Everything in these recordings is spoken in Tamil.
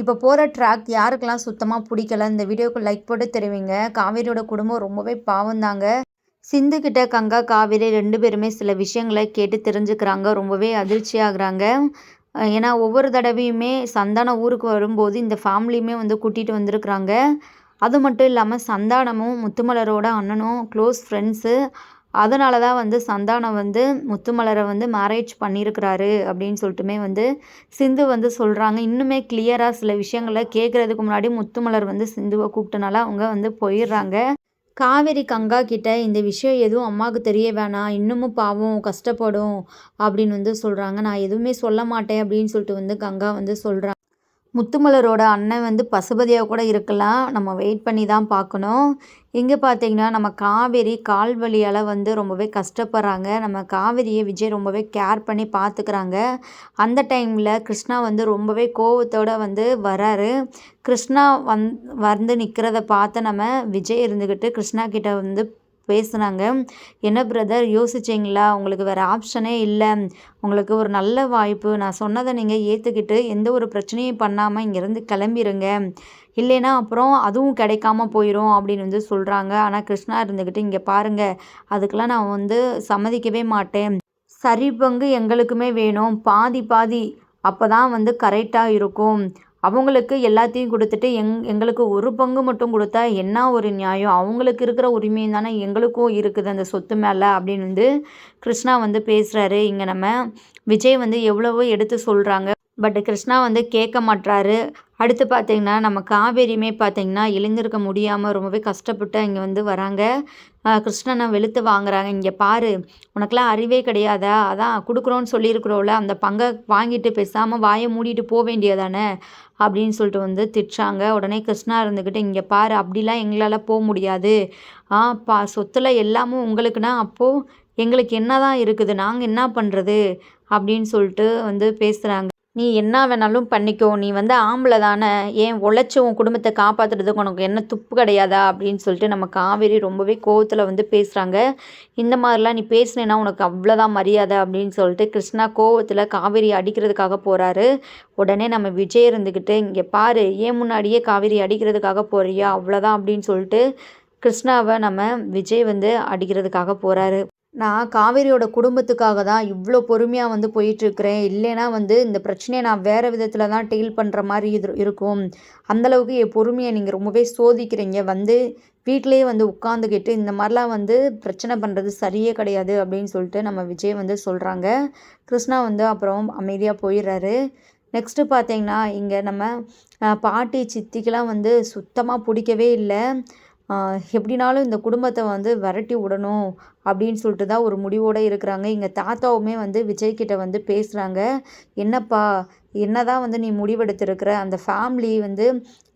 இப்போ போகிற ட்ராக் யாருக்கெல்லாம் சுத்தமாக பிடிக்கல இந்த வீடியோக்கு லைக் போட்டு தெரிவிங்க. காவேரியோட குடும்பம் ரொம்பவே பாவம் தாங்க. கங்கா காவேரி ரெண்டு பேருமே சில விஷயங்களை கேட்டு தெரிஞ்சுக்கிறாங்க. ரொம்பவே அதிர்ச்சியாகிறாங்க. ஏன்னா ஒவ்வொரு தடவையுமே சந்தானம் ஊருக்கு வரும்போது இந்த ஃபேமிலியுமே வந்து கூட்டிகிட்டு வந்திருக்கிறாங்க. அது மட்டும் இல்லாமல் சந்தானமும் முத்துமலரோட அண்ணனும் க்ளோஸ் ஃப்ரெண்ட்ஸு அதனால தான் வந்து சந்தானம் வந்து முத்துமலரை வந்து மேரேஜ் பண்ணியிருக்கிறாரு அப்படின்னு சொல்லிட்டுமே வந்து சிந்து வந்து சொல்கிறாங்க இன்னுமே கிளியராக சில விஷயங்களை கேட்குறதுக்கு முன்னாடி முத்துமலர் வந்து சிந்துவை கூப்பிட்டனால அவங்க வந்து போயிடுறாங்க. காவேரி கங்கா கிட்ட இந்த விஷயம் எதுவும் அம்மாவுக்கு தெரிய வேணாம். இன்னமும் பாவம் கஷ்டப்படும் அப்படின்னு வந்து சொல்கிறாங்க நான் எதுவுமே சொல்ல மாட்டேன் அப்படின்னு சொல்லிட்டு வந்து கங்கா வந்து சொல்கிறாங்க முத்துமலரோட அண்ணன் வந்து பசுபதியாக கூட இருக்கலாம். நம்ம வெயிட் பண்ணி தான் பார்க்கணும். இங்கே பார்த்தீங்கன்னா நம்ம காவேரி கால் வலியால் வந்து ரொம்பவே கஷ்டப்படுறாங்க. நம்ம காவேரியை விஜய் ரொம்பவே கேர் பண்ணி பார்த்துக்கிறாங்க அந்த டைமில் கிருஷ்ணா வந்து ரொம்பவே கோவத்தோடு வந்து வராரு. கிருஷ்ணா வந் வந்து நிற்கிறத பார்த்து நம்ம விஜய் இருந்துக்கிட்டு கிருஷ்ணா கிட்ட வந்து பேசுனாங்க. என்ன பிரதர் யோசிச்சிங்களா? உங்களுக்கு வேறு ஆப்ஷனே இல்லை. உங்களுக்கு ஒரு நல்ல வாய்ப்பு. நான் சொன்னதை நீங்கள் ஏற்றுக்கிட்டு எந்த ஒரு பிரச்சனையும் பண்ணாமல் இங்கேருந்து கிளம்பிருங்க. இல்லைன்னா அப்புறம் அதுவும் கிடைக்காம போயிடும் அப்படின்னு வந்து சொல்கிறாங்க ஆனால் கிருஷ்ணா இருந்துக்கிட்டு இங்கே பாருங்கள் அதுக்கெலாம் நான் வந்து சம்மதிக்கவே மாட்டேன். சரி பங்கு எங்களுக்குமே வேணும். பாதி பாதி அப்போ தான் வந்து கரெக்டாக இருக்கும். அவங்களுக்கு எல்லாத்தையும் கொடுத்துட்டு எங் எங்களுக்கு ஒரு பங்கு மட்டும் கொடுத்தா என்ன ஒரு நியாயம்? அவங்களுக்கு இருக்கிற உரிமையும் தானே எங்களுக்கும் இருக்குது அந்த சொத்து மேலே அப்படின்னு வந்து கிருஷ்ணா வந்து பேசுகிறாரு இங்கே நம்ம விஜய் வந்து எவ்வளவோ எடுத்து சொல்கிறாங்க பட் கிருஷ்ணா வந்து கேட்க மாட்றாரு. அடுத்து பார்த்திங்கன்னா நம்ம காவேரியுமே பார்த்திங்கன்னா எழுந்திருக்க முடியாமல் ரொம்பவே கஷ்டப்பட்டு இங்கே வந்து வராங்க. கிருஷ்ணனை வெளுத்து வாங்குறாங்க. இங்கே பாரு உனக்கெலாம் அறிவே கிடையாதா? அதான் கொடுக்குறோன்னு சொல்லியிருக்கிறோம்ல அந்த பங்கை வாங்கிட்டு பேசாமல் வாயை மூடிட்டு போக வேண்டியதானே? அப்படின்னு சொல்லிட்டு வந்து திட்டுறாங்க. உடனே கிருஷ்ணா இருந்துக்கிட்டு இங்கே பாரு அப்படிலாம் எங்களால் போக முடியாது. ஆ பா சொத்தில் எல்லாமும் உங்களுக்குன்னா அப்போது எங்களுக்கு என்ன தான் இருக்குது? நாங்கள் என்ன பண்ணுறது அப்படின்னு சொல்லிட்டு வந்து பேசுகிறாங்க நீ என்ன வேணாலும் பண்ணிக்கோ நீ வந்து ஆம்பளை தானே ஏன் உழைச்சி உன் குடும்பத்தை காப்பாற்றுறதுக்கு உனக்கு என்ன துப்பு கிடையாதா அப்படின்னு சொல்லிட்டு நம்ம காவேரி ரொம்பவே கோவத்தில் வந்து பேசுகிறாங்க இந்த மாதிரிலாம் நீ பேசுனேன்னா உனக்கு அவ்வளோதான் மரியாதை அப்படின்னு சொல்லிட்டு கிருஷ்ணா கோவத்தில் காவேரி அடிக்கிறதுக்காக போகிறாரு உடனே நம்ம விஜய் இருந்துக்கிட்டு இங்கே பாரு ஏன் முன்னாடியே காவேரி அடிக்கிறதுக்காக போறியா அவ்வளோதான் அப்படின்னு சொல்லிட்டு கிருஷ்ணாவை நம்ம விஜய் வந்து அடிக்கிறதுக்காக போகிறாரு நான் காவேரியோட குடும்பத்துக்காக தான் இவ்வளோ பொறுமையாக வந்து போயிட்டுருக்கிறேன். இல்லைன்னா வந்து இந்த பிரச்சனையை நான் வேறு விதத்தில் தான் டீல் பண்ணுற மாதிரி இது இருக்கும். அந்தளவுக்கு என் பொறுமையை நீங்கள் ரொம்பவே சோதிக்கிறீங்க. வந்து வீட்டிலே வந்து உட்காந்துக்கிட்டு இந்த மாதிரிலாம் வந்து பிரச்சனை பண்ணுறது சரியே கிடையாது அப்படின்னு சொல்லிட்டு நம்ம விஜய் வந்து சொல்கிறாங்க கிருஷ்ணா வந்து அப்புறம் அமைதியாக போயிடுறாரு. நெக்ஸ்ட்டு பார்த்தீங்கன்னா இங்கே நம்ம பாட்டி சித்திக்கெலாம் வந்து சுத்தமாக பிடிக்கவே இல்லை. எப்படினாலும் இந்த குடும்பத்தை வந்து விரட்டி விடணும் அப்படின்னு சொல்லிட்டு தான் ஒரு முடிவோடு இருக்கிறாங்க. எங்கள் தாத்தாவுமே வந்து விஜய்கிட்ட வந்து பேசுகிறாங்க என்னப்பா என்னதான் வந்து நீ முடிவெடுத்திருக்கிற? அந்த ஃபேமிலி வந்து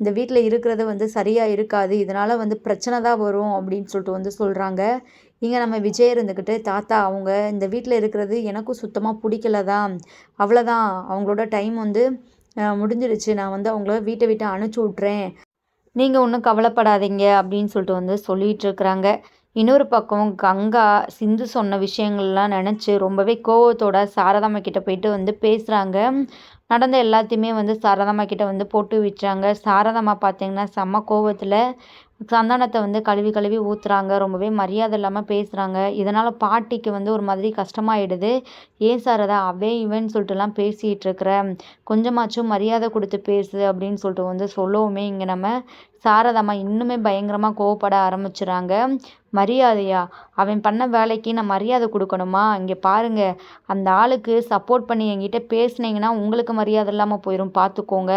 இந்த வீட்டில் இருக்கிறது வந்து சரியாக இருக்காது. இதனால் வந்து பிரச்சனை தான் வரும் அப்படின்னு சொல்லிட்டு வந்து சொல்கிறாங்க இங்கே நம்ம விஜய் இருந்துக்கிட்டு தாத்தா அவங்க இந்த வீட்டில் இருக்கிறது எனக்கும் சுத்தமாக பிடிக்கல தான். அவ்வளோதான் அவங்களோட டைம் வந்து முடிஞ்சிருச்சு நான் வந்து அவங்கள வீட்டை விட்டு அனுப்பிச்சி விட்றேன் நீங்கள் ஒன்றும் கவலைப்படாதீங்க அப்படின்னு சொல்லிட்டு வந்து சொல்லிகிட்ருக்குறாங்க இருக்கிறாங்க. இன்னொரு பக்கம் கங்கா சிந்து சொன்ன விஷயங்கள்லாம் நினச்சி ரொம்பவே கோவத்தோட சாரதாம்மா கிட்ட போயிட்டு வந்து பேசுகிறாங்க நடந்த எல்லாத்தையுமே வந்து சாரதாம்மா கிட்ட வந்து போட்டு விட்டுறாங்க. சாரதாம்மா பார்த்தீங்கன்னா செம்ம கோவத்தில் சந்தானத்தை வந்து கழுவி கழுவி ஊற்றுறாங்க ரொம்பவே மரியாதை இல்லாமல் பேசுகிறாங்க இதனால் பாட்டிக்கு வந்து ஒரு மாதிரி கஷ்டமாயிடுது. ஏன் சாரதா அவே இவன் சொல்லிட்டுலாம் பேசிகிட்டு இருக்கிற? கொஞ்சமாச்சும் மரியாதை கொடுத்து பேசு அப்படின்னு சொல்லிட்டு வந்து சொல்லவுமே இங்கே நம்ம சாரதாம்மா இன்னுமே பயங்கரமாக கோவப்பட ஆரம்பிச்சுறாங்க. மரியாதையா? அவன் பண்ண வேலைக்கு நான் மரியாதை கொடுக்கணுமா? இங்கே பாருங்க அந்த ஆளுக்கு சப்போர்ட் பண்ணி என்கிட்ட பேசுனீங்கன்னா உங்களுக்கு மரியாதை இல்லாமல் போயிடும் பார்த்துக்கோங்க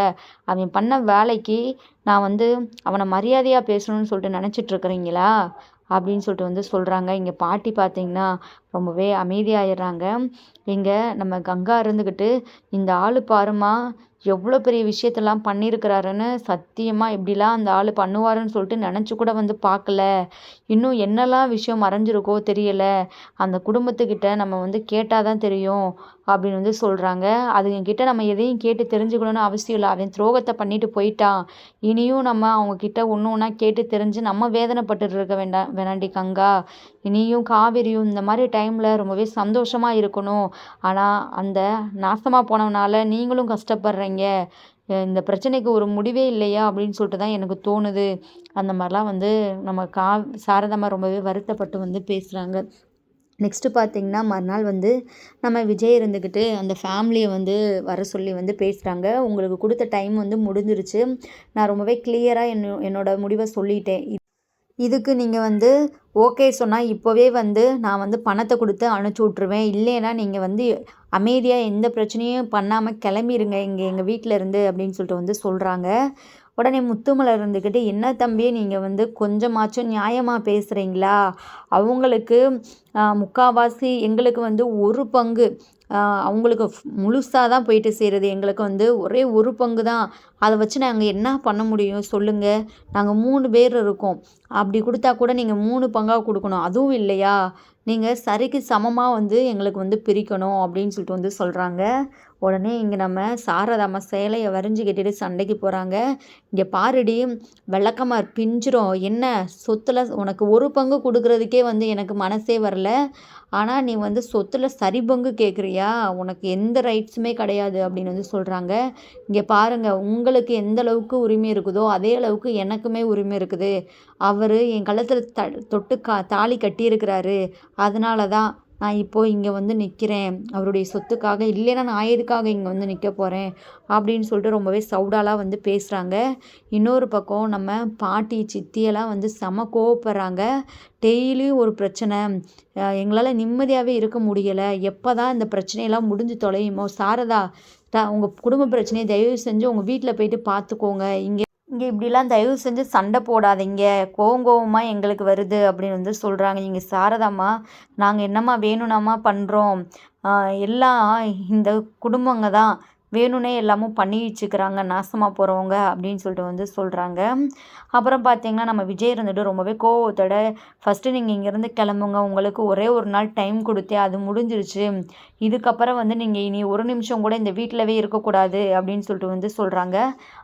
அவன் பண்ண வேலைக்கு நான் வந்து அவனை மரியாதையாக பேசணும்னு சொல்லிட்டு நினச்சிட்ருக்குறீங்களா அப்படின்னு சொல்லிட்டு வந்து சொல்கிறாங்க இங்கே பாட்டி பார்த்தீங்கன்னா ரொம்பவே அமைதியாயிடுறாங்க. இங்கே நம்ம கங்கா இருந்துக்கிட்டு இந்த ஆள் பாருமா எவ்வளோ பெரிய விஷயத்தெல்லாம் பண்ணியிருக்கிறாருன்னு சத்தியமாக இப்படிலாம் அந்த ஆள் பண்ணுவாருன்னு சொல்லிட்டு நினச்சி கூட வந்து பார்க்கல. இன்னும் என்னெல்லாம் விஷயம் மறைஞ்சிருக்கோ தெரியல. அந்த குடும்பத்துக்கிட்ட நம்ம வந்து கேட்டால் தான் தெரியும் அப்படின்னு வந்து சொல்கிறாங்க அதுங்கக்கிட்ட நம்ம எதையும் கேட்டு தெரிஞ்சுக்கணும்னு அவசியம் இல்லை. அவன் துரோகத்தை பண்ணிட்டு போயிட்டான். இனியும் நம்ம அவங்கக்கிட்ட ஒன்று ஒன்றா கேட்டு தெரிஞ்சு நம்ம வேதனைப்பட்டு இருக்க வேண்டாம் வேணாண்டி கங்கா. இனியும் காவிரியும் இந்த மாதிரி டைமில் ரொம்பவே சந்தோஷமாக இருக்கணும். ஆனால் அந்த நாசமாக போனவனால நீங்களும் கஷ்டப்படுறீங்க. இந்த பிரச்சனைக்கு ஒரு முடிவே இல்லையா அப்படின்னு சொல்லிட்டு தான் எனக்கு தோணுது. அந்த மாதிரிலாம் வந்து நம்ம கா சாரதாம்மா ரொம்பவே வருத்தப்பட்டு வந்து பேசுகிறாங்க நெக்ஸ்ட்டு பார்த்திங்கன்னா மறுநாள் வந்து நம்ம விஜய் இருந்துக்கிட்டு அந்த ஃபேமிலியை வந்து வர சொல்லி வந்து பேசுகிறாங்க உங்களுக்கு கொடுத்த டைம் வந்து முடிஞ்சிருச்சு. நான் ரொம்பவே கிளியராக என் என்னோடய முடிவை சொல்லிட்டேன். இதுக்கு நீங்கள் வந்து ஓகே சொன்னால் இப்போவே வந்து நான் வந்து பணத்தை கொடுத்து அனுப்பிச்சி விட்ருவேன் இல்லைன்னா நீங்கள் வந்து அமைதியாக எந்த பிரச்சனையும் பண்ணாமல் கிளம்பிடுங்க இங்கே எங்கள் வீட்டில் இருந்து அப்படின்னு சொல்லிட்டு வந்து சொல்கிறாங்க உடனே முத்துமலர் இருந்துக்கிட்டு என்ன தம்பி நீங்கள் வந்து கொஞ்சமாச்சும் நியாயமாக பேசுகிறீங்களா அவங்களுக்கு முக்கால்வாசி எங்களுக்கு வந்து ஒரு பங்கு. அவங்களுக்கு முழுசாக தான் போயிட்டு சேருது. எங்களுக்கு வந்து ஒரே ஒரு பங்கு தான். அதை வச்சு நாங்கள் என்ன பண்ண முடியும் சொல்லுங்கள் நாங்கள் மூணு பேர் இருக்கோம். அப்படி கொடுத்தா கூட நீங்கள் மூணு பங்காக கொடுக்கணும். அதுவும் இல்லையா? நீங்கள் சரிக்கு சமமாக வந்து எங்களுக்கு வந்து பிரிக்கணும் அப்படின்னு சொல்லிட்டு வந்து சொல்கிறாங்க உடனே இங்கே நம்ம சாரதாம்மா சேலையை வரைஞ்சி கட்டிட்டு சண்டைக்கு போகிறாங்க இங்கே பாருடி வெள்ளக்கமார் பிஞ்சிரும். என்ன? சொத்தில் உனக்கு ஒரு பங்கு கொடுக்குறதுக்கே வந்து எனக்கு மனசே வரல. ஆனால் நீ வந்து சொத்தில் சரி பங்கு கேட்குறியா உனக்கு எந்த ரைட்ஸுமே கிடையாது அப்படின்னு வந்து சொல்கிறாங்க இங்கே பாருங்கள் உங்களுக்கு எந்த அளவுக்கு உரிமை இருக்குதோ அதே அளவுக்கு எனக்குமே உரிமை இருக்குது. அவர் என் கழுத்தில் த தொட்டு கா தாலி கட்டியிருக்கிறாரு. அதனால தான் நான் இப்போது இங்கே வந்து நிற்கிறேன் அவருடைய சொத்துக்காக இல்லைன்னா நான் எதுக்காக இங்கே வந்து நிற்க போகிறேன் அப்படின்னு சொல்லிட்டு ரொம்பவே சவுடாலாக வந்து பேசுகிறாங்க இன்னொரு பக்கம் நம்ம பாட்டி சித்தியெல்லாம் வந்து செம கோவப்படுறாங்க. டெய்லியும் ஒரு பிரச்சனை. எங்களால் நிம்மதியாகவே இருக்க முடியலை. எப்போ தான் இந்த பிரச்சனையெல்லாம் முடிஞ்சு தொலையுமோ சாரதா உங்கள் குடும்ப பிரச்சனையை தயவு செஞ்சு உங்கள் வீட்டில் போயிட்டு பார்த்துக்கோங்க இங்கே இங்கே இப்படிலாம் தயவு செஞ்சு சண்டை போடாதீங்க. கோவம் கோவமாக எங்களுக்கு வருது அப்படின்னு வந்து சொல்கிறாங்க இங்கே சாரதாம்மா நாங்கள் என்னம்மா வேணும்னாம்மா பண்ணுறோம் எல்லாம் இந்த குடும்பங்க தான் வேணும்னே எல்லாமும் பண்ணி வச்சுக்கிறாங்க நாசமாக போகிறவங்க அப்படின்னு சொல்லிட்டு வந்து சொல்கிறாங்க அப்புறம் பார்த்திங்கன்னா நம்ம விஜய் இருந்துட்டு ரொம்பவே கோவத்தோட ஃபஸ்ட்டு நீங்கள் இங்கேருந்து கிளம்புங்க உங்களுக்கு ஒரே ஒரு நாள் டைம் கொடுத்தே அது முடிஞ்சிருச்சு. இதுக்கப்புறம் வந்து நீங்கள் இனி ஒரு நிமிஷம் கூட இந்த வீட்டிலவே இருக்கக்கூடாது அப்படின்னு சொல்லிட்டு வந்து சொல்கிறாங்க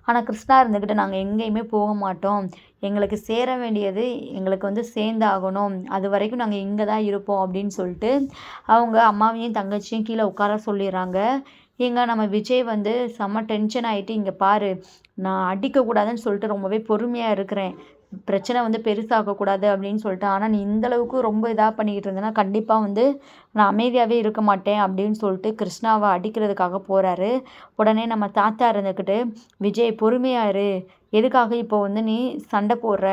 ஆனால் கிருஷ்ணா இருந்துக்கிட்டு நாங்கள் எங்கேயுமே போக மாட்டோம். எங்களுக்கு சேர வேண்டியது எங்களுக்கு வந்து சேர்ந்தாகணும். அது வரைக்கும் நாங்கள் இங்கே தான் இருப்போம் அப்படின்னு சொல்லிட்டு அவங்க அம்மாவையும் தங்கச்சியும் கீழே உட்கார சொல்லிடுறாங்க. ஏங்க நம்ம விஜய் வந்து செம்ம டென்ஷன் ஆகிட்டு இங்கே பாரு நான் அடிக்கக்கூடாதுன்னு சொல்லிட்டு ரொம்பவே பொறுமையாக இருக்கிறேன். பிரச்சனை வந்து பெருசாகக்கூடாது அப்படின்னு சொல்லிட்டு. ஆனால் நீ இந்தளவுக்கு ரொம்ப இதாக பண்ணிக்கிட்டு இருந்தேன்னா கண்டிப்பாக வந்து நான் அமைதியாகவே இருக்க மாட்டேன் அப்படின்னு சொல்லிட்டு கிருஷ்ணாவை அடிக்கிறதுக்காக போகிறாரு உடனே நம்ம தாத்தா இருந்துக்கிட்டு விஜய் பொறுமையாரு எதுக்காக இப்போ வந்து நீ சண்டை போடுற?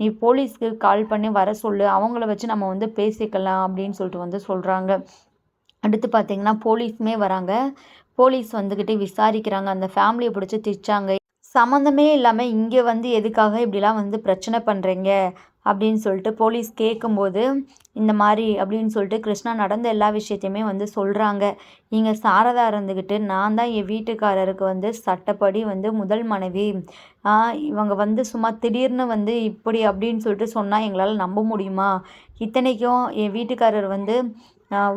நீ போலீஸ்க்கு கால் பண்ணி வர சொல்லு. அவங்கள வச்சு நம்ம வந்து பேசிக்கலாம் அப்படின்னு சொல்லிட்டு வந்து சொல்கிறாங்க அடுத்து பார்த்திங்கன்னா போலீஸுமே வராங்க. போலீஸ் வந்துக்கிட்டு விசாரிக்கிறாங்க. அந்த ஃபேமிலியை பிடிச்சி திச்சாங்க. சம்மந்தமே இல்லாமல் இங்கே வந்து எதுக்காக இப்படிலாம் வந்து பிரச்சனை பண்ணுறீங்க அப்படின்னு சொல்லிட்டு போலீஸ் கேட்கும்போது இந்த மாதிரி அப்படின்னு சொல்லிட்டு கிருஷ்ணா நடந்த எல்லா விஷயத்தையுமே வந்து சொல்கிறாங்க இங்கே சாரதா இருந்துக்கிட்டு நான் தான் என் வீட்டுக்காரருக்கு வந்து சட்டப்படி வந்து முதல் மனைவி. இவங்க வந்து சும்மா திடீர்னு வந்து இப்படி அப்படின்னு சொல்லிட்டு சொன்னால் எங்களால் நம்ப முடியுமா? இத்தனைக்கும் என் வீட்டுக்காரர் வந்து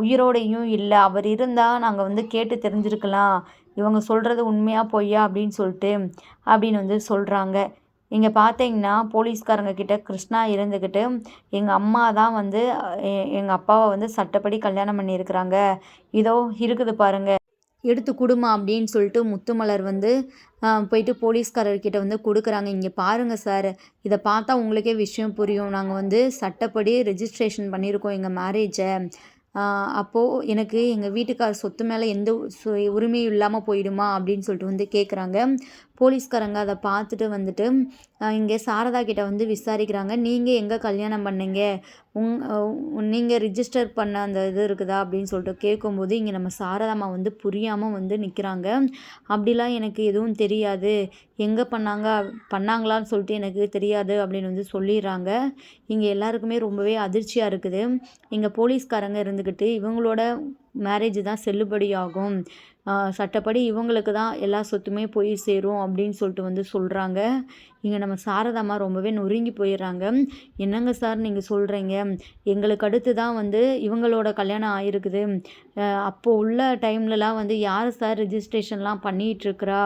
உயிரோடையும் இல்லை. அவர் இருந்தால் நாங்கள் வந்து கேட்டு தெரிஞ்சிருக்கலாம். இவங்க சொல்கிறது உண்மையாக பொய்யா அப்படின்னு சொல்லிட்டு அப்படின்னு வந்து சொல்கிறாங்க இங்கே பார்த்தீங்கன்னா போலீஸ்காரங்க கிட்ட கிருஷ்ணா இருந்துக்கிட்டு எங்கள் அம்மா தான் வந்து எங்கள் அப்பாவை வந்து சட்டப்படி கல்யாணம் பண்ணியிருக்கிறாங்க. இதோ இருக்குது பாருங்கள் எடுத்து கொடுமா அப்படின்னு சொல்லிட்டு முத்துமலர் வந்து போயிட்டு போலீஸ்காரர்கிட்ட வந்து கொடுக்குறாங்க. இங்கே பாருங்கள் சார். இதை பார்த்தா உங்களுக்கே விஷயம் புரியும். நாங்கள் வந்து சட்டப்படி ரெஜிஸ்ட்ரேஷன் பண்ணியிருக்கோம் எங்கள் மேரேஜை அப்போது எனக்கு எங்கள் வீட்டுக்கார் சொத்து மேலே எந்த உரிமையும் இல்லாமல் போயிடுமா அப்படின்னு சொல்லிட்டு வந்து கேட்குறாங்க போலீஸ்காரங்க அதை பார்த்துட்டு வந்துட்டு இங்கே சாரதா கிட்ட வந்து விசாரிக்கிறாங்க. நீங்கள் எங்கே கல்யாணம் பண்ணீங்க? உங் நீங்கள் ரிஜிஸ்டர் பண்ண அந்த இது இருக்குதா? அப்படின்னு சொல்லிட்டு கேட்கும்போது இங்கே நம்ம சாரதாமா வந்து புரியாமல் வந்து நிற்கிறாங்க அப்படிலாம் எனக்கு எதுவும் தெரியாது. எங்கே பண்ணாங்க? பண்ணாங்களான்னு சொல்லிட்டு எனக்கு தெரியாது அப்படின்னு வந்து சொல்லிடுறாங்க. இங்கே எல்லாருக்குமே ரொம்பவே அதிர்ச்சியாக இருக்குது. இங்கே போலீஸ்காரங்க இருந்துக்கிட்டு இவங்களோட மேரேஜ் தான் செல்லுபடியாகும் சட்டப்படி இவங்களுக்கு தான் எல்லா சொத்துமே போய் சேரும் அப்படின்னு சொல்லிட்டு வந்து சொல்கிறாங்க இங்கே நம்ம சாரதாம்மா ரொம்பவே நொறுங்கி போயிடுறாங்க. என்னங்க சார் நீங்கள் சொல்கிறீங்க எங்களுக்கு அடுத்து தான் வந்து இவங்களோட கல்யாணம் ஆகிருக்குது அப்போது உள்ள டைம்லலாம் வந்து யார் சார் ரிஜிஸ்ட்ரேஷன்லாம் பண்ணிகிட்ருக்குறா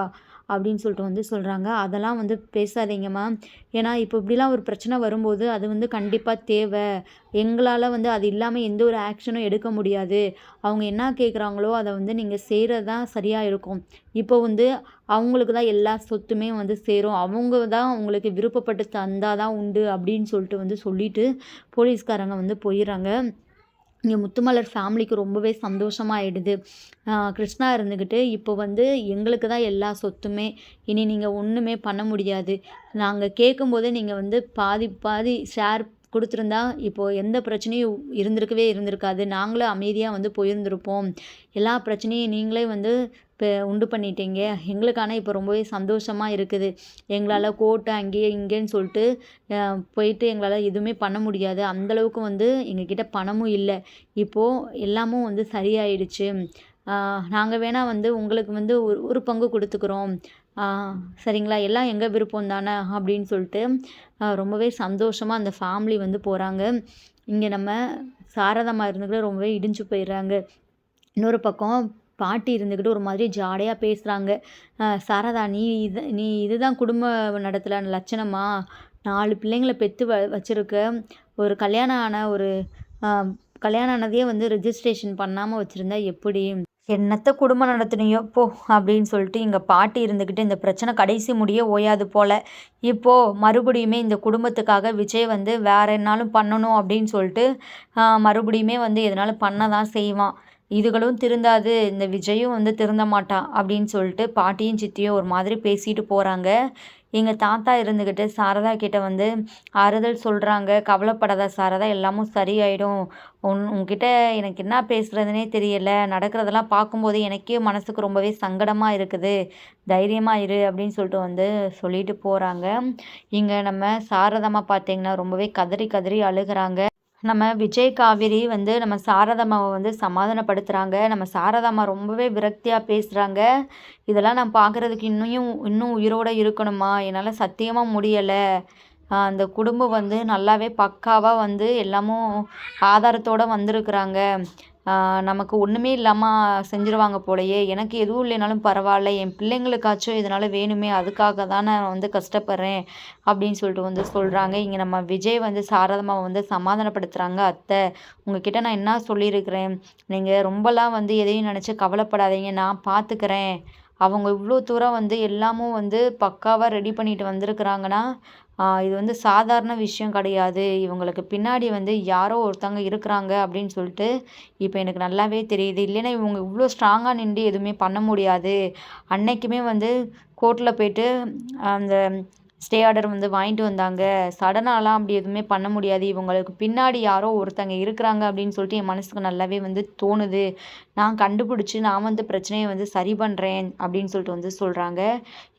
அப்படின்னு சொல்லிட்டு வந்து சொல்கிறாங்க அதெல்லாம் வந்து பேசாதீங்கம்மா. ஏன்னா இப்போ இப்படிலாம் ஒரு பிரச்சனை வரும்போது அது வந்து கண்டிப்பாக தேவை. எங்களால் வந்து அது இல்லாமல் எந்த ஒரு ஆக்ஷனும் எடுக்க முடியாது. அவங்க என்ன கேட்குறாங்களோ அதை வந்து நீங்கள் செய்கிறது தான் சரியாக இருக்கும் இப்போ வந்து அவங்களுக்கு தான் எல்லா சொத்துமே வந்து சேரும். அவங்க தான் அவங்களுக்கு விருப்பப்பட்டு தந்தால் தான் உண்டு அப்படின்னு சொல்லிட்டு வந்து சொல்லிட்டு போலீஸ்காரங்க வந்து போயிடுறாங்க. இங்கே முத்துமலர் ஃபேமிலிக்கு ரொம்பவே சந்தோஷமாயிடுது. கிருஷ்ணா இருந்துக்கிட்டு இப்போ வந்து எங்களுக்கு தான் எல்லா சொத்துமே இனி நீங்கள் ஒன்றுமே பண்ண முடியாது. நாங்கள் கேட்கும்போதே நீங்கள் வந்து பாதி பாதி ஷேர் கொடுத்துருந்தா இப்போது எந்த பிரச்சனையும் இருந்திருக்கவே இருந்திருக்காது. நாங்களும் அமைதியாக வந்து போயிருந்திருப்போம். எல்லா பிரச்சனையும் நீங்களே வந்து இப்போ உண்டு பண்ணிட்டீங்க. எங்களுக்கான இப்போ ரொம்பவே சந்தோஷமாக இருக்குது. எங்களால் கோர்ட்டு அங்கேயே இங்கேன்னு சொல்லிட்டு போயிட்டு எங்களால் எதுவுமே பண்ண முடியாது. அந்தளவுக்கு வந்து எங்ககிட்ட பணமும் இல்லை. இப்போது எல்லாமும் வந்து சரியாயிடுச்சு. நாங்கள் வேணால் வந்து உங்களுக்கு வந்து ஒரு ஒரு பங்கு கொடுத்துக்குறோம். சரிங்களா? எல்லாம் எங்கள் விருப்பம் தானே அப்படின்னு சொல்லிட்டு ரொம்பவே சந்தோஷமாக அந்த ஃபேமிலி வந்து போகிறாங்க இங்கே நம்ம சாரதமாக இருந்துக்கிட்டு ரொம்பவே இடிஞ்சு போயிடுறாங்க. இன்னொரு பக்கம் பாட்டி இருந்துக்கிட்டு ஒரு மாதிரி ஜாலியாக பேசுகிறாங்க சாரதா நீ இது நீ இதுதான் குடும்ப நடத்தல லட்சணமா? நாலு பிள்ளைங்கள பெற்று வ வச்சுருக்க. ஒரு கல்யாணம் ஆன ஒரு கல்யாணம் ஆனதையே வந்து ரிஜிஸ்ட்ரேஷன் பண்ணாமல் வச்சுருந்தா எப்படி? என்னத்த குடும்பம் நடத்துனியோ? போ அப்படின்னு சொல்லிட்டு இங்கே பாட்டி இருந்துக்கிட்டு இந்த பிரச்சனை கடைசி முடிய ஓயாது போல். இப்போது மறுபடியுமே இந்த குடும்பத்துக்காக விஜய் வந்து வேற என்னாலும் பண்ணணும் அப்படின்னு சொல்லிட்டு மறுபடியுமே வந்து எதனாலும் பண்ண தான் செய்வான். இதுகளும் திருந்தாது இந்த விஜயும் வந்து திருந்த மாட்டான் அப்படின்னு சொல்லிட்டு பாட்டியும் சித்தியும் ஒரு மாதிரி பேசிட்டு போகிறாங்க எங்கள் தாத்தா இருந்துக்கிட்டு சாரதா கிட்ட வந்து ஆறுதல் சொல்கிறாங்க கவலைப்படாத சாரதா எல்லாமும் சரியாயிடும். உன் உன்கிட்ட எனக்கு என்ன பேசுகிறதுனே தெரியல. நடக்கிறதெல்லாம் பார்க்கும்போது எனக்கே மனசுக்கு ரொம்பவே சங்கடமாக இருக்குது. தைரியமாக இரு அப்படின்னு சொல்லிட்டு வந்து சொல்லிட்டு போகிறாங்க இங்கே நம்ம சாரதம்மா பார்த்தீங்கன்னா ரொம்பவே கதறி கதறி அழுகிறாங்க. நம்ம விஜய் காவேரி வந்து நம்ம சாரதாம்மாவை வந்து சமாதானப்படுத்துகிறாங்க நம்ம சாரதாம்மா ரொம்பவே விரக்தியாக பேசுகிறாங்க இதெல்லாம் நான் பார்க்குறதுக்கு இன்னும் இன்னும் உயிரோடு இருக்கணுமா? என்னால் சத்தியமாக முடியலை. அந்த குடும்பம் வந்து நல்லாவே பக்காவாக வந்து எல்லாமும் ஆதாரத்தோடு வந்திருக்குறாங்க. நமக்கு ஒன்றுமே இல்லாமல் செஞ்சுருவாங்க போலயே. எனக்கு எதுவும் இல்லைனாலும் பரவாயில்ல. என் பிள்ளைங்களுக்காச்சும் இதனால் வேணுமே. அதுக்காக தான் நான் வந்து கஷ்டப்படுறேன் அப்படின்னு சொல்லிட்டு வந்து சொல்கிறாங்க இங்கே நம்ம விஜய் வந்து சாரதமாக வந்து சமாதானப்படுத்துகிறாங்க அத்தை. உங்ககிட்ட நான் என்ன சொல்லியிருக்கிறேன்? நீங்கள் ரொம்பலாம் வந்து எதையும் நினச்சி கவலைப்படாதீங்க. நான் பார்த்துக்கிறேன் அவங்க இவ்வளோ தூரம் வந்து எல்லாமும் வந்து பக்காவாக ரெடி பண்ணிட்டு வந்திருக்கிறாங்கன்னா இது வந்து சாதாரண விஷயம் கிடையாது. இவங்களுக்கு பின்னாடி வந்து யாரோ ஒருத்தவங்க இருக்கிறாங்க அப்படின்னு சொல்லிட்டு இப்போ எனக்கு நல்லாவே தெரியுது. இல்லைன்னா இவங்க இவ்வளோ ஸ்ட்ராங்காக நின்று எதுவுமே பண்ண முடியாது. அன்னைக்குமே வந்து கோர்ட்டில் போயிட்டு அந்த ஸ்டே ஆர்டர் வந்து வாங்கிட்டு வந்தாங்க. சடனாலாம் அப்படி எதுவுமே பண்ண முடியாது. இவங்களுக்கு பின்னாடி யாரோ ஒருத்தங்க இருக்கிறாங்க அப்படின்னு சொல்லிட்டு என் மனசுக்கு நல்லாவே வந்து தோணுது. நான் கண்டுபிடிச்சி நான் வந்து பிரச்சனையை வந்து சரி பண்ணுறேன் அப்படின்னு சொல்லிட்டு வந்து சொல்கிறாங்க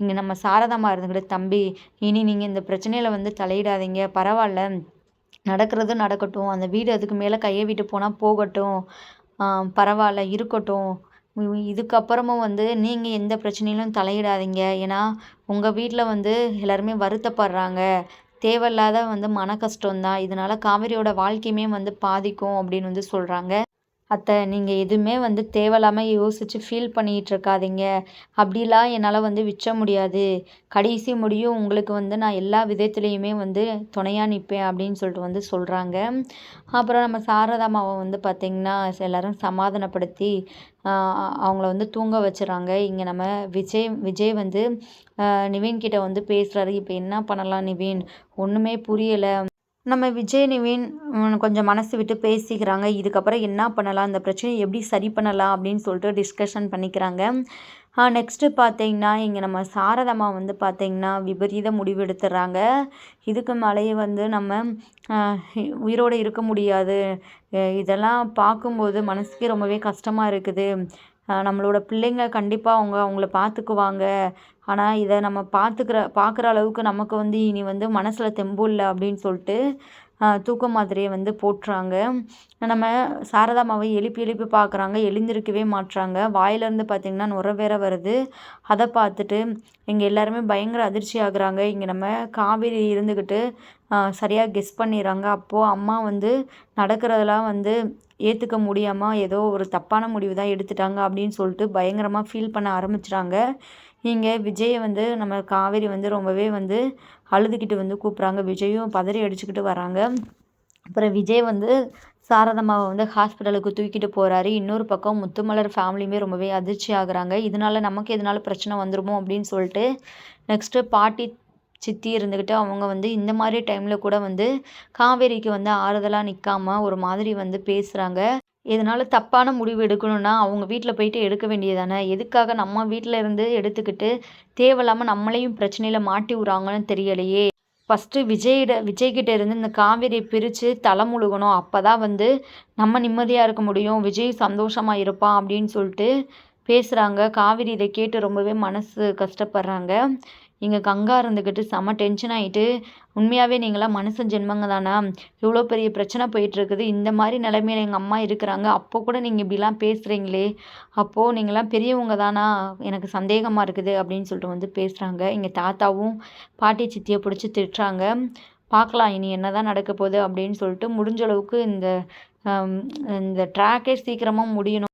இங்கே நம்ம சாரதாமா இருந்துக்கிட்ட தம்பி இனி நீங்கள் இந்த பிரச்சனையில் வந்து தலையிடாதீங்க. பரவாயில்ல. நடக்கிறது நடக்கட்டும். அந்த வீடு அதுக்கு மேலே கையை விட்டு போனால் போகட்டும். பரவாயில்ல இருக்கட்டும். இதுக்கப்புறமும் வந்து நீங்கள் எந்த பிரச்சனையிலும் தலையிடாதீங்க. ஏன்னா உங்கள் வீட்டில் வந்து எல்லாருமே வருத்தப்படுறாங்க. தேவையில்லாத வந்து மன கஷ்டந்தான் இதனால் காவேரியோட வாழ்க்கையுமே வந்து பாதிக்கும் அப்படின்னு வந்து சொல்கிறாங்க அத்தை நீங்கள் எதுவுமே வந்து தேவையில்லாமல் யோசித்து ஃபீல் பண்ணிகிட்டு இருக்காதீங்க. அப்படிலாம் என்னால் வந்து விற்ற முடியாது. கடைசி முடியும் உங்களுக்கு வந்து நான் எல்லா விதத்துலேயுமே வந்து துணையாக நிற்பேன் அப்படின்னு சொல்லிட்டு வந்து சொல்கிறாங்க அப்புறம் நம்ம சாரதாமாவை வந்து பார்த்திங்கன்னா எல்லோரும் சமாதானப்படுத்தி அவங்கள வந்து தூங்க வச்சுறாங்க. இங்கே நம்ம விஜய் விஜய் வந்து நிவின்கிட்ட வந்து பேசுகிறாரு இப்போ என்ன பண்ணலாம் நிவின்? ஒன்றுமே புரியலை. நம்ம விஜய் நிவின் கொஞ்சம் மனசு விட்டு பேசிக்கிறாங்க. இதுக்கப்புறம் என்ன பண்ணலாம்? இந்த பிரச்சனையை எப்படி சரி பண்ணலாம்? அப்படின்னு சொல்லிட்டு டிஸ்கஷன் பண்ணிக்கிறாங்க. நெக்ஸ்ட்டு பார்த்தீங்கன்னா இங்கே நம்ம சாரதம்மா வந்து பார்த்திங்கன்னா விபரீத முடிவு எடுத்துடுறாங்க. இதுக்கு மேலேயே வந்து நம்ம உயிரோடு இருக்க முடியாது. இதெல்லாம் பார்க்கும்போது மனசுக்கே ரொம்பவே கஷ்டமாக இருக்குது. நம்மளோட பிள்ளைங்க கண்டிப்பாக அவங்க அவங்கள பார்த்துக்குவாங்க ஆனால் இதை நம்ம பார்த்துக்கிற பார்க்குற அளவுக்கு நமக்கு வந்து இனி வந்து மனசில் தெம்பு இல்லை அப்படின்னு சொல்லிட்டு தூக்க மாத்திரையை வந்து போட்டுறாங்க. நம்ம சாரதாமாவை எழுப்பி எழுப்பி பார்க்குறாங்க எழுந்திருக்கவே மாட்டுறாங்க வாயிலேருந்து பார்த்திங்கன்னா நுர வேற வருது. அதை பார்த்துட்டு இங்கே எல்லாருமே பயங்கர அதிர்ச்சி ஆகுறாங்க. இங்கே நம்ம காவேரி இருந்துக்கிட்டு சரியாக கெஸ் பண்ணிடுறாங்க அப்போது அம்மா வந்து நடக்கிறதெல்லாம் வந்து ஏற்றுக்க முடியாமல் ஏதோ ஒரு தப்பான முடிவு தான் எடுத்துட்டாங்க அப்படின்னு சொல்லிட்டு பயங்கரமாக ஃபீல் பண்ண ஆரம்பிச்சிட்டாங்க. இங்கே விஜயை வந்து நம்ம காவேரி வந்து ரொம்பவே வந்து அழுதுகிட்டு வந்து கூப்பிட்றாங்க. விஜயும் பதறி அடிச்சுக்கிட்டு வராங்க. அப்புறம் விஜய் வந்து சாரதம்மாவை வந்து ஹாஸ்பிட்டலுக்கு தூக்கிட்டு போகிறாரு இன்னொரு பக்கம் முத்துமலர் ஃபேமிலியுமே ரொம்பவே அதிர்ச்சி ஆகுறாங்க இதனால நமக்கு எதனால பிரச்சனை வந்துருமோ அப்படின்னு சொல்லிட்டு நெக்ஸ்ட்டு பாட்டி சித்தி இருந்துக்கிட்டு அவங்க வந்து இந்த மாதிரி டைமில் கூட வந்து காவேரிக்கு வந்து ஆறுதலாக நிற்காம ஒரு மாதிரி வந்து பேசுகிறாங்க இதனால் தப்பான முடிவு எடுக்கணும்னா அவங்க வீட்டில் போயிட்டு எடுக்க வேண்டியதானே எதுக்காக நம்ம வீட்டில் இருந்து எடுத்துக்கிட்டு தேவையில்லாமல் நம்மளையும் பிரச்சனையில் மாட்டி விட்றாங்கன்னு தெரியலையே. ஃபஸ்ட்டு விஜயிட விஜய்கிட்ட இருந்து இந்த காவேரியை பிரித்து தலை முழுகணும். அப்போ தான் வந்து நம்ம நிம்மதியாக இருக்க முடியும். விஜய் சந்தோஷமாக இருப்பான் அப்படின்னு சொல்லிட்டு பேசுகிறாங்க காவேரி இதை கேட்டு ரொம்பவே மனசு கஷ்டப்படுறாங்க. இங்கே கங்கா இருந்துக்கிட்டு செம டென்ஷன் ஆகிட்டு உண்மையாகவே நீங்களாம் மனுஷன் ஜென்மங்க தானா? இவ்வளோ பெரிய பிரச்சனை போயிட்டுருக்குது. இந்த மாதிரி நிலமையில எங்கள் அம்மா இருக்கிறாங்க. அப்போ கூட நீங்கள் இப்படிலாம் பேசுகிறீங்களே அப்போது நீங்களாம் பெரியவங்க தானா? எனக்கு சந்தேகமாக இருக்குது அப்படின்னு சொல்லிட்டு வந்து பேசுகிறாங்க இங்கே தாத்தாவும் பாட்டி சித்தியை பிடிச்சி திட்டுறாங்க. பார்க்கலாம் இனி என்ன தான் நடக்க போகுது அப்படின்னு சொல்லிட்டு முடிஞ்ச அளவுக்கு இந்த இந்த ட்ராக்கே சீக்கிரமாக முடியணும்.